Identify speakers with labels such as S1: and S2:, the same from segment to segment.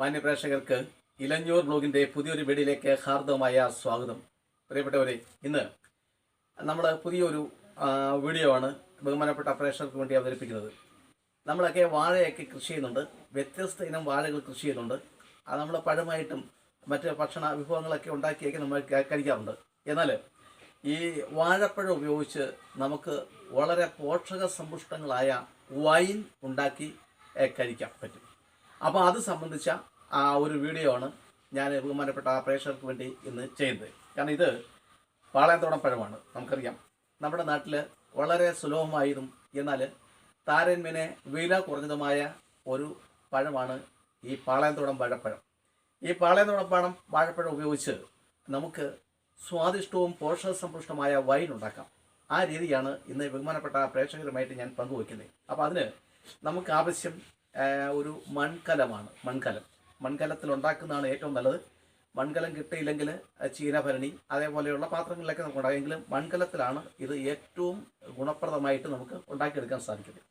S1: മാന്യ പ്രേക്ഷകർക്ക് ഇലഞ്ഞൂർ ബ്ലോഗിന്റെ പുതിയൊരു വീഡിയോയിലേക്ക് ഹാർദവമായ സ്വാഗതം. പ്രിയപ്പെട്ടവരെ ഇന്ന് നമ്മൾ പുതിയൊരു വീഡിയോ ആണ് ബഹുമാനപ്പെട്ട പ്രേക്ഷകർക്ക് വേണ്ടി അവതരിപ്പിക്കുന്നത്. നമ്മളൊക്കെ വാഴയൊക്കെ കൃഷി ചെയ്യുന്നുണ്ട്. വ്യത്യസ്ത ഇനം വാഴകൾ കൃഷി ചെയ്യുന്നുണ്ട്. അത് നമ്മൾ പഴമായിട്ടും മറ്റ് ഭക്ഷണ വിഭവങ്ങളൊക്കെ ഉണ്ടാക്കിയൊക്കെ നമ്മൾ കഴിക്കാറുണ്ട്. എന്നാൽ ഈ വാഴപ്പഴം ഉപയോഗിച്ച് നമുക്ക് വളരെ പോഷക സമ്പുഷ്ടങ്ങളായ വൈൻ ഉണ്ടാക്കി കഴിക്കാൻ പറ്റും. അപ്പോൾ അത് സംബന്ധിച്ച ആ ഒരു വീഡിയോ ആണ് ഞാൻ ബഹുമാനപ്പെട്ട ആ പ്രേക്ഷകർക്ക് വേണ്ടി ഇന്ന് ചെയ്യുന്നത് കാരണം ഇത് പാളയത്തോടം പഴമാണ് നമുക്കറിയാം. നമ്മുടെ നാട്ടിൽ വളരെ സുലഭമായതും എന്നാൽ താരന്മിനെ വില കുറഞ്ഞതുമായ ഒരു പഴമാണ് ഈ പാളയത്തോടം വാഴപ്പഴം ഈ പാളയത്തോടം പഴം വാഴപ്പഴം ഉപയോഗിച്ച് നമുക്ക് സ്വാദിഷ്ടവും പോഷകസമ്പുഷ്ടമായ വൈൻ ഉണ്ടാക്കാം. ആ രീതിയാണ് ഇന്ന് ബഹുമാനപ്പെട്ട പ്രേക്ഷകരുമായിട്ട് ഞാൻ പങ്കുവയ്ക്കുന്നത്. അപ്പോൾ അതിന് നമുക്ക് ആവശ്യം ഒരു മൺകലമാണ് മൺകലം. മൺകലത്തിൽ ഉണ്ടാക്കുന്നതാണ് ഏറ്റവും നല്ലത്. മൺകലം കിട്ടിയില്ലെങ്കിൽ ചീനഭരണി അതേപോലെയുള്ള പാത്രങ്ങളിലൊക്കെ നമുക്ക് ഉണ്ടാകുമെങ്കിലും മൺകലത്തിലാണ് ഇത് ഏറ്റവും ഗുണപ്രദമായിട്ട് നമുക്ക് ഉണ്ടാക്കിയെടുക്കാൻ സാധിക്കുന്നത്.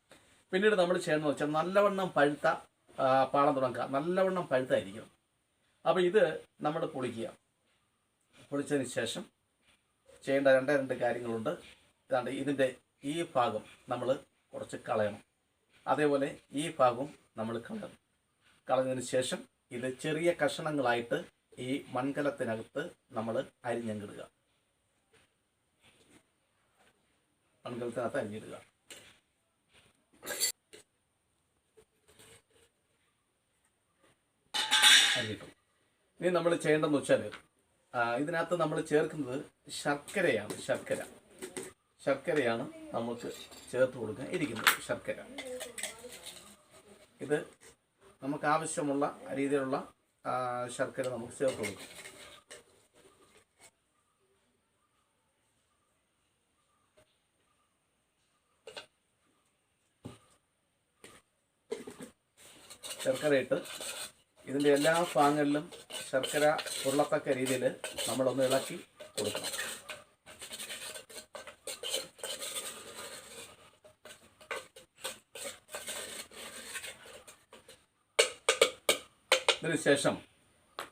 S1: പിന്നീട് നമ്മൾ ചെയ്യണമെന്ന് വെച്ചാൽ നല്ലവണ്ണം പഴുത്ത പാളം തുടങ്ങുക. നല്ലവണ്ണം പഴുത്തായിരിക്കണം. അപ്പോൾ ഇത് നമ്മൾ പൊളിക്കുക. പൊളിച്ചതിന് ശേഷം ചെയ്യേണ്ട രണ്ടേ രണ്ട് കാര്യങ്ങളുണ്ട്. ഇതാണ്ട് ഇതിന്റെ ഈ ഭാഗം നമ്മൾ കുറച്ച് കളയണം. അതേപോലെ ഈ ഭാഗവും നമ്മൾ കളയണം കളഞ്ഞതിന് ശേഷം ഇത് ചെറിയ കഷണങ്ങളായിട്ട് ഈ മൺകലത്തിനകത്ത് നമ്മൾ അരിഞ്ഞങ്ങിടുക. മൺകലത്തിനകത്ത് അരിഞ്ഞിടുക. അരിഞ്ഞിട്ടു ഇനി നമ്മൾ ചെയ്യേണ്ടതെന്ന് വെച്ചാൽ ഇതിനകത്ത് നമ്മൾ ചേർക്കുന്നത് ശർക്കരയാണ് ശർക്കര. ശർക്കരയാണ് നമുക്ക് ചേർത്ത് കൊടുക്കാൻ ഇരിക്കുന്നത് ശർക്കര. ഇത് നമുക്ക് ആവശ്യമുള്ള രീതിയിലുള്ള ശർക്കര നമുക്ക് ചേർത്ത് കൊടുക്കും ശർക്കര ഇട്ട് ഇതിന്റെ എല്ലാ ഭാഗങ്ങളിലും ശർക്കര ഉള്ളത്തക്ക രീതിയിൽ നമ്മളൊന്ന് ഇളക്കി കൊടുക്കണം. ശേഷം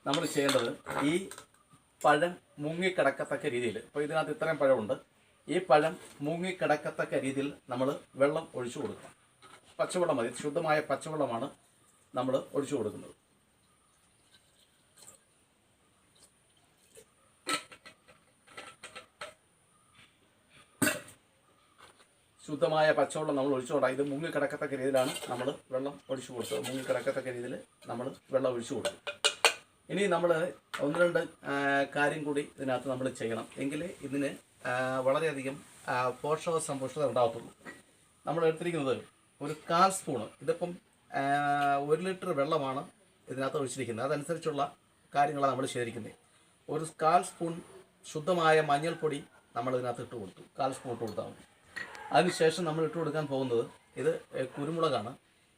S1: നമ്മൾ ചെയ്യേണ്ടത് ഈ പഴം മുങ്ങിക്കിടക്കത്തക്ക രീതിയിൽ ഇപ്പോൾ ഇതിനകത്ത് ഇത്രയും പഴമുണ്ട്. ഈ പഴം മുങ്ങിക്കിടക്കത്തക്ക രീതിയിൽ നമ്മൾ വെള്ളം ഒഴിച്ചു കൊടുക്കണം. പച്ചവെള്ളം മതി. ശുദ്ധമായ പച്ചവെള്ളമാണ് നമ്മൾ ഒഴിച്ചു കൊടുക്കുന്നത്. ശുദ്ധമായ പച്ചവെള്ളം നമ്മൾ ഒഴിച്ചുകൊണ്ടാണ് ഇത് മുങ്ങി കിടക്കത്തക്ക രീതിയിലാണ് നമ്മൾ വെള്ളം ഒഴിച്ചു കൊടുത്തത്. മുങ്ങി കിടക്കത്തക്ക രീതിയിൽ നമ്മൾ വെള്ളം ഒഴിച്ചു കൊടുക്കും. ഇനി നമ്മൾ ഒന്ന് രണ്ട് കാര്യം കൂടി ഇതിനകത്ത് നമ്മൾ ചെയ്യണം. എങ്കിലേ ഇതിന് വളരെയധികം പോഷക സമ്പുഷ്ടത ഉണ്ടാകത്തുള്ളൂ നമ്മൾ എടുത്തിരിക്കുന്നത് ഒരു കാൽ സ്പൂണ്. ഇതിപ്പം ഒരു ലിറ്റർ വെള്ളമാണ് ഇതിനകത്ത് ഒഴിച്ചിരിക്കുന്നത്. അതനുസരിച്ചുള്ള കാര്യങ്ങളാണ് നമ്മൾ ചെയ്തിരിക്കുന്നത്. ഒരു കാൽ സ്പൂൺ ശുദ്ധമായ മഞ്ഞൾപ്പൊടി നമ്മൾ ഇതിനകത്ത് ഇട്ട് കൊടുത്തു. കാൽ സ്പൂൺ ഇട്ട് കൊടുത്താൽ മതി. അതിനുശേഷം നമ്മൾ ഇട്ട് കൊടുക്കാൻ പോകുന്നത് ഇത് കുരുമുളകാണ്.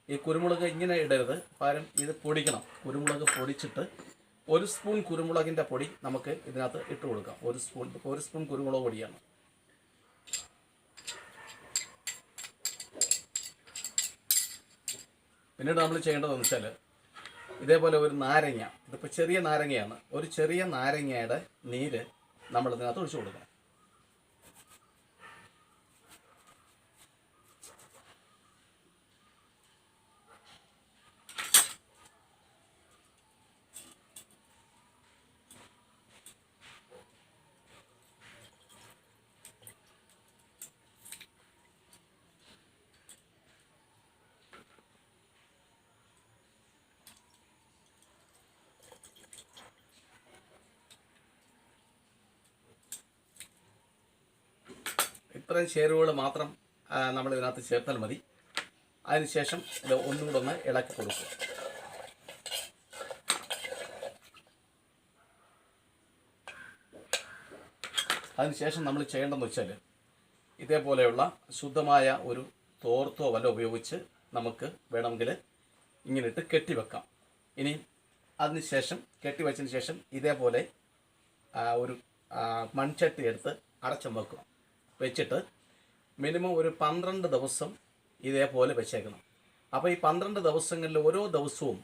S1: ഈ കുരുമുളക് ഇങ്ങനെ ഇടരുത്. പകരം ഇത് പൊടിക്കണം. കുരുമുളക് പൊടിച്ചിട്ട് ഒരു സ്പൂൺ കുരുമുളകിന്റെ പൊടി നമുക്ക് ഇതിനകത്ത് ഇട്ട് കൊടുക്കാം. ഒരു സ്പൂൺ ഒരു സ്പൂൺ കുരുമുളക് പൊടിയാണ്. പിന്നീട് നമ്മൾ ചെയ്യേണ്ടതെന്ന് വെച്ചാൽ ഇതേപോലെ ഒരു നാരങ്ങ ഇതിപ്പോൾ ചെറിയ നാരങ്ങയാണ്. ഒരു ചെറിയ നാരങ്ങയുടെ നീര് നമ്മൾ ഇതിനകത്ത് ഒഴിച്ചു കൊടുക്കണം. ഇത്രയും ചേരുവകൾ മാത്രം നമ്മൾ ഇതിനകത്ത് ചേർത്താൽ മതി. അതിനുശേഷം ഇത് ഒന്നുകൂടെ ഒന്ന് ഇളക്കി കൊടുക്കുക അതിനുശേഷം നമ്മൾ ചെയ്യേണ്ടതെന്ന് വെച്ചാൽ ഇതേപോലെയുള്ള ശുദ്ധമായ ഒരു തോർത്തോ വല്ല ഉപയോഗിച്ച് നമുക്ക് വേണമെങ്കിൽ ഇങ്ങനെ ഇട്ട് കെട്ടിവെക്കാം ഇനി അതിനുശേഷം കെട്ടിവെച്ചതിന് ശേഷം ഇതേപോലെ ഒരു മൺചട്ടി എടുത്ത് അടച്ചം വെക്കുക. വെച്ചിട്ട് മിനിമം ഒരു പന്ത്രണ്ട് ദിവസം ഇതേപോലെ വെച്ചേക്കണം. അപ്പോൾ ഈ പന്ത്രണ്ട് ദിവസങ്ങളിൽ ഓരോ ദിവസവും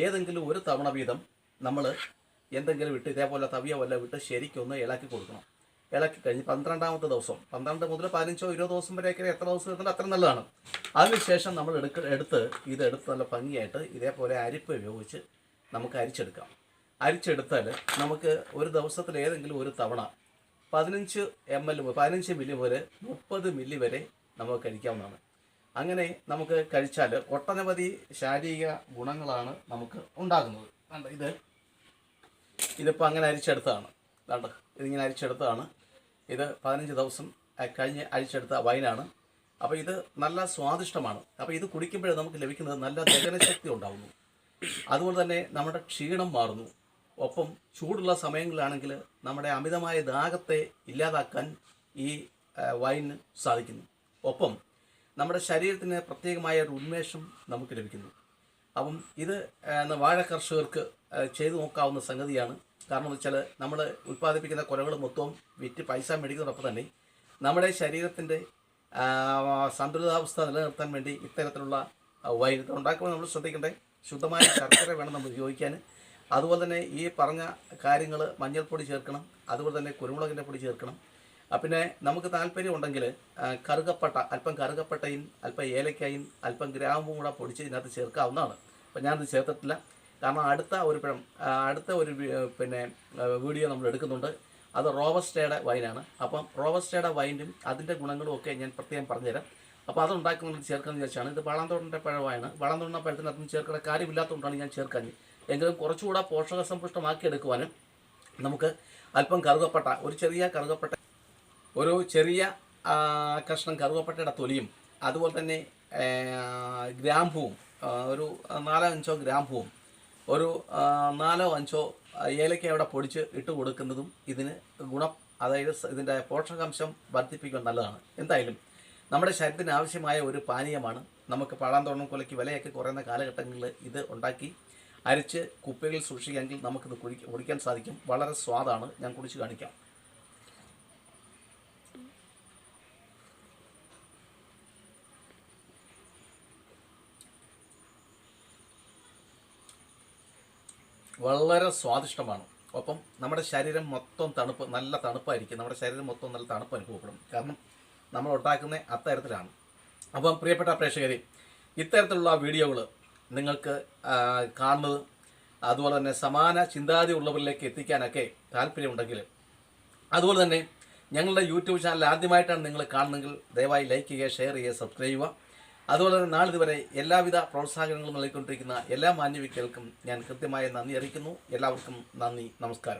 S1: ഏതെങ്കിലും ഒരു തവണ വീതം നമ്മൾ എന്തെങ്കിലും വിട്ട് ഇതേപോലെ തവിയോ വല്ല വിട്ട് ശരിക്കൊന്ന് ഇളക്കി കൊടുക്കണം. ഇളക്കി കഴിഞ്ഞ് പന്ത്രണ്ടാമത്തെ ദിവസം പന്ത്രണ്ട് മുതൽ പതിനഞ്ചോ ഇരുപത് ദിവസം വരെയൊക്കെ എത്ര ദിവസം ഇരുന്നാലും അത്ര നല്ലതാണ്. അതിനുശേഷം നമ്മൾ എടുക്ക എടുത്ത് ഇത് എടുത്ത് നല്ല ഭംഗിയായിട്ട് ഇതേപോലെ അരിപ്പ് ഉപയോഗിച്ച് നമുക്ക് അരിച്ചെടുക്കാം. അരിച്ചെടുത്താൽ നമുക്ക് ഒരു ദിവസത്തിൽ ഏതെങ്കിലും ഒരു തവണ പതിനഞ്ച് എം എൽ പതിനഞ്ച് മില്ലി മുതൽ മുപ്പത് മില്ലി വരെ നമുക്ക് കഴിക്കാവുന്നതാണ്. അങ്ങനെ നമുക്ക് കഴിച്ചാൽ ഒട്ടനവധി ശാരീരിക ഗുണങ്ങളാണ് നമുക്ക് ഉണ്ടാകുന്നത്. കണ്ട ഇത് ഇതിപ്പോൾ അങ്ങനെ അരിച്ചെടുത്തതാണ്. കണ്ട ഇതിങ്ങനെ അരിച്ചെടുത്തതാണ്. ഇത് പതിനഞ്ച് ദിവസം കഴിഞ്ഞ് അരിച്ചെടുത്ത വൈനാണ്. അപ്പോൾ ഇത് നല്ല സ്വാദിഷ്ടമാണ്. അപ്പോൾ ഇത് കുടിക്കുമ്പോഴേ നമുക്ക് ലഭിക്കുന്നത് നല്ല ദഹനശക്തി ഉണ്ടാകുന്നു അതുപോലെ തന്നെ നമ്മുടെ ക്ഷീണം മാറുന്നു. ഒപ്പം ചൂടുള്ള സമയങ്ങളിലാണെങ്കിൽ നമ്മുടെ അമിതമായ ദാഹത്തെ ഇല്ലാതാക്കാൻ ഈ വൈന് സാധിക്കുന്നു. ഒപ്പം നമ്മുടെ ശരീരത്തിന് പ്രത്യേകമായ ഒരു ഉന്മേഷം നമുക്ക് ലഭിക്കുന്നു. അപ്പം ഇത് വാഴ കർഷകർക്ക് ചെയ്തു നോക്കാവുന്ന സംഗതിയാണ്. കാരണം വെച്ചാൽ നമ്മൾ ഉൽപ്പാദിപ്പിക്കുന്ന കുലകൾ മൊത്തവും വിറ്റ് പൈസ മേടിക്കുന്നതോടൊപ്പം തന്നെ നമ്മുടെ ശരീരത്തിന്റെ സന്തുലിതാവസ്ഥ നിലനിർത്താൻ വേണ്ടി ഇത്തരത്തിലുള്ള വൈദ്യുതി ഉണ്ടാക്കുമ്പോൾ നമ്മൾ ശ്രദ്ധിക്കേണ്ടത് ശുദ്ധമായ ശർക്കര വേണം നമ്മൾ ഉപയോഗിക്കാൻ. അതുപോലെ തന്നെ ഈ പറഞ്ഞ കാര്യങ്ങൾ മഞ്ഞൾപ്പൊടി ചേർക്കണം അതുപോലെ തന്നെ കുരുമുളകിന്റെ പൊടി ചേർക്കണം. പിന്നെ നമുക്ക് താല്പര്യം ഉണ്ടെങ്കിൽ കറുകപ്പട്ട അല്പം കറുകപ്പട്ടയും അല്പം ഏലക്കായും അല്പം ഗ്രാമ്പും കൂടെ പൊടിച്ച് ഇതിനകത്ത് ചേർക്കാവുന്നതാണ്. അപ്പം ഞാനത് ചേർത്തിട്ടില്ല. കാരണം അടുത്ത ഒരു പഴം അടുത്ത ഒരു പിന്നെ വീഡിയോ നമ്മൾ എടുക്കുന്നുണ്ട്. അത് റോബസ്റ്റയുടെ വൈനാണ്. അപ്പം റോബസ്റ്റയുടെ വൈനും അതിന്റെ ഗുണങ്ങളും ഒക്കെ ഞാൻ പ്രത്യേകം പറഞ്ഞുതരാം. അപ്പോൾ അത് ഉണ്ടാക്കുന്നത് ചേർക്കാമെന്ന് വിചാരിച്ചാണ്. ഇത് വളാന്തോടിന്റെ പഴമാണ്. വളാന്തോടിന്റെ പഴത്തിനകത്ത് ചേർക്കേണ്ട കാര്യമില്ലാത്തതുകൊണ്ടാണ് ഞാൻ ചേർക്കാൻ എങ്കിലും കുറച്ചുകൂടെ പോഷക സമ്പുഷ്ടമാക്കി എടുക്കുവാനും നമുക്ക് അല്പം കറുകപ്പട്ട ഒരു ചെറിയ കറുകപ്പട്ട ഒരു ചെറിയ കഷ്ണം കറുകപ്പെട്ടയുടെ തൊലിയും അതുപോലെ തന്നെ ഗ്രാമ്പൂവും ഒരു നാലോ അഞ്ചോ ഗ്രാമ്പൂവും ഒരു നാലോ അഞ്ചോ ഏലക്ക അവിടെ പൊടിച്ച് ഇട്ട് കൊടുക്കുന്നതും ഇതിന് ഗുണം അതായത് ഇതിന്റെ പോഷകാംശം വർദ്ധിപ്പിക്കാൻ നല്ലതാണ്. എന്തായാലും നമ്മുടെ ശരീരത്തിന് ആവശ്യമായ ഒരു പാനീയമാണ്. നമുക്ക് പാളാന്തോണം കൊലയ്ക്ക് വിലയൊക്കെ കുറയുന്ന കാലഘട്ടങ്ങളിൽ ഇത് ഉണ്ടാക്കി അരിച്ച് കുപ്പികളിൽ സൂക്ഷിക്കാമെങ്കിൽ നമുക്കിത് കുടിക്കാൻ കുടിക്കാൻ സാധിക്കും. വളരെ സ്വാദാണ്. ഞാൻ കുടിച്ച് കാണിക്കാം. വളരെ സ്വാദിഷ്ടമാണ്. ഒപ്പം നമ്മുടെ ശരീരം മൊത്തം തണുപ്പ് നല്ല തണുപ്പായിരിക്കും. നമ്മുടെ ശരീരം മൊത്തം നല്ല തണുപ്പ് അനുഭവപ്പെടും. കാരണം നമ്മൾ ഉണ്ടാക്കുന്ന അത്തരത്തിലാണ്. അപ്പം പ്രിയപ്പെട്ട പ്രേക്ഷകരെ ഇത്തരത്തിലുള്ള വീഡിയോകൾ നിങ്ങൾക്ക് കാണുന്നതും അതുപോലെ തന്നെ സമാന ചിന്താഗതി ഉള്ളവരിലേക്ക് എത്തിക്കാനൊക്കെ താല്പര്യമുണ്ടെങ്കിൽ അതുപോലെ തന്നെ ഞങ്ങളുടെ യൂട്യൂബ് ചാനൽ ആദ്യമായിട്ടാണ് നിങ്ങൾ കാണുന്നതെങ്കിൽ ദയവായി ലൈക്ക് ചെയ്യുക ഷെയർ ചെയ്യുക സബ്സ്ക്രൈബ് ചെയ്യുക. അതുപോലെ തന്നെ നാളിതുവരെ എല്ലാവിധ പ്രോത്സാഹനങ്ങളും നൽകിക്കൊണ്ടിരിക്കുന്ന എല്ലാ മാന്യ വ്യക്തികൾക്കും ഞാൻ കൃത്യമായ നന്ദി അറിയിക്കുന്നു. എല്ലാവർക്കും നന്ദി നമസ്കാരം.